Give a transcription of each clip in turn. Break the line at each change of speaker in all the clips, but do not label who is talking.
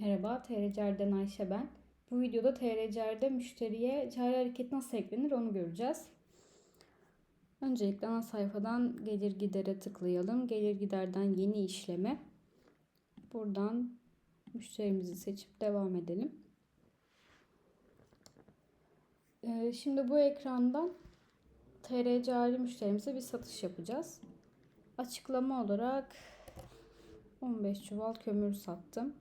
Merhaba, TRCR'den Ayşe ben. Bu videoda TRCR'de müşteriye cari hareket nasıl eklenir onu göreceğiz. Öncelikle ana sayfadan gelir gidere tıklayalım. Gelir giderden yeni işleme. Buradan müşterimizi seçip devam edelim. Ee, Şimdi bu ekrandan TR müşterimize bir satış yapacağız. Açıklama olarak 15 çuval kömür sattım.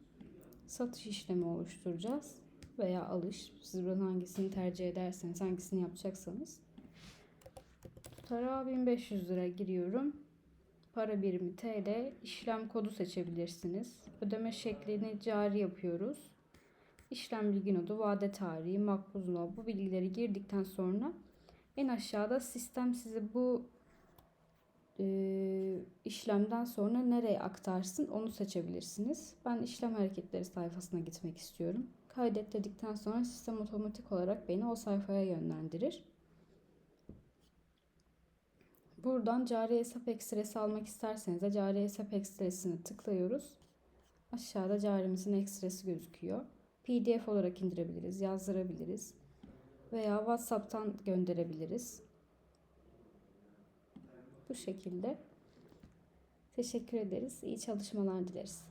Satış işlemi oluşturacağız veya alış. Siz buradan hangisini tercih ederseniz, hangisini yapacaksanız. Tutara 1500 lira giriyorum. Para birimi TL. işlem kodu seçebilirsiniz. Ödeme şeklini cari yapıyoruz. İşlem bilgi nodu, vade tarihi, makbuz not bu bilgileri girdikten sonra en aşağıda sistem sizi bu e, işlemden sonra nereye aktarsın onu seçebilirsiniz. Ben işlem hareketleri sayfasına gitmek istiyorum. Kaydet dedikten sonra sistem otomatik olarak beni o sayfaya yönlendirir. Buradan cari hesap ekstresi almak isterseniz de cari hesap ekstresini tıklıyoruz. Aşağıda carimizin ekstresi gözüküyor. PDF olarak indirebiliriz, yazdırabiliriz veya WhatsApp'tan gönderebiliriz. Bu şekilde. Teşekkür ederiz. İyi çalışmalar dileriz.